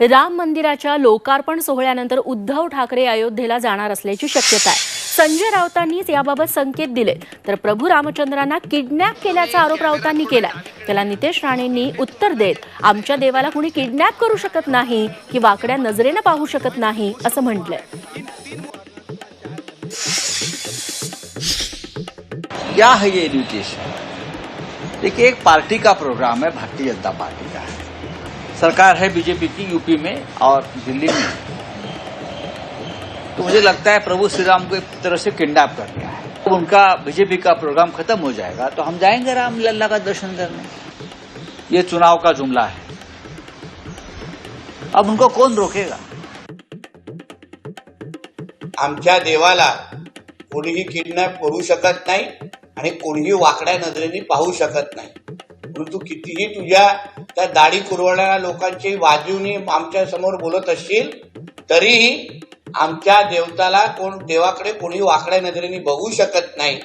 राम मंदिराच्या लोकार्पण सोहळ्यानंतर उद्धव ठाकरे अयोध्येला जाणार असल्याची शक्यता आहे. संजय राऊतांनीच याबाबत संकेत दिले तर प्रभू रामचंद्रांना किडनॅप केल्याचा आरोप राऊतांनी केलाय. त्याला नितेश राणेंनी उत्तर देत आमच्या देवाला कुणी किडनॅप करू शकत नाही की वाकड्या नजरेनं पाहू शकत नाही असं म्हटलंय. क्या है ये देखिए एक पार्टी का प्रोग्राम है भारतीय जनता पार्टी का सरकार है बीजेपी की यूपी में और दिल्ली में। तो मुझे लगता है प्रभु श्री राम को एक तरह से किडनैप कर लिया है। तो उनका बीजेपी का प्रोग्राम खत्म हो जाएगा तो हम जाएंगे राम लल्ला का दर्शन करने। ये चुनाव का जुमला है। अब उनको कौन रोकेगा? आमच्या देवाला कोणीही किडनॅप करू शकत नाही आणि कोणीही वाकड्या नजरेने पाहू शकत नाही. परंतु कितीही तुझ्या त्या दाढी कुरवणाऱ्या लोकांची बाजूनी आमच्यासमोर बोलत असशील तरीही आमच्या देवताला कोण देवाकडे कोणी वाकड्या नजरेने बघू शकत नाही.